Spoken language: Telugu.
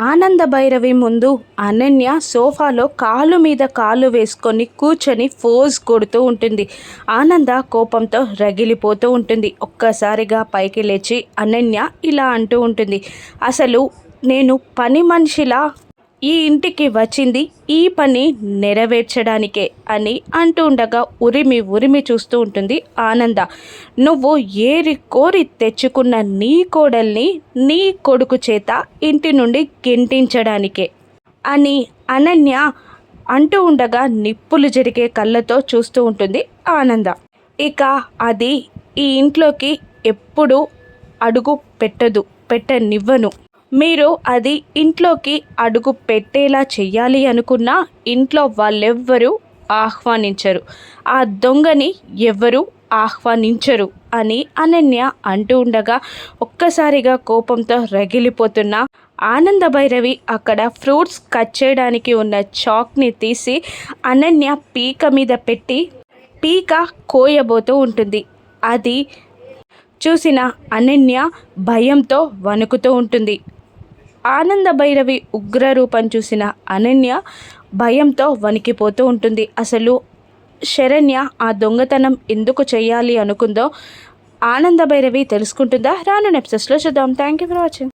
ఆనంద భైరవి ముందు అనన్య సోఫాలో కాలు మీద కాలు వేసుకొని కూర్చొని ఫోజ్ కొడుతూ ఉంటుంది. ఆనంద కోపంతో రగిలిపోతూ ఉంటుంది. ఒక్కసారిగా పైకి లేచి అనన్య ఇలా అంటూ ఉంటుంది. అసలు నేను పని మనిషిలా ఈ ఇంటికి వచ్చింది ఈ పని నెరవేర్చడానికే అని అంటూ ఉండగా ఉరిమి ఉరిమి చూస్తూ ఉంటుంది ఆనంద. నువ్వు ఏరి కోరి తెచ్చుకున్న నీ కోడల్ని నీ కొడుకు చేత ఇంటి నుండి గెంటించడానికే అని అనన్య అంటూ ఉండగా నిప్పులు జరిగే కళ్ళతో చూస్తూ ఉంటుంది ఆనంద. ఇక అది ఈ ఇంట్లోకి ఎప్పుడు అడుగు పెట్టదు పెట్టనివ్వను. మీరు అది ఇంట్లోకి అడుగు పెట్టేలా చెయ్యాలి అనుకున్నా ఇంట్లో వాళ్ళెవ్వరూ ఆహ్వానించరు. ఆ దొంగని ఎవ్వరూ ఆహ్వానించరు అని అనన్య అంటూ ఉండగా ఒక్కసారిగా కోపంతో రగిలిపోతున్న ఆనంద భైరవి అక్కడ ఫ్రూట్స్ కట్ చేయడానికి ఉన్న చాక్ని తీసి అనన్య పీక మీద పెట్టి పీక కోయబోతూ ఉంటుంది. అది చూసిన అనన్య భయంతో వణుకుతూ ఉంటుంది. ఆనంద భైరవి ఉగ్ర రూపం చూసిన అనన్య భయంతో వణికిపోతూ ఉంటుంది. అసలు శరణ్య ఆ దొంగతనం ఎందుకు చేయాలి అనుకుందో ఆనంద భైరవి తెలుసుకుంటుందా? రాను నెప్సెస్లో చూద్దాం. Thank you for watching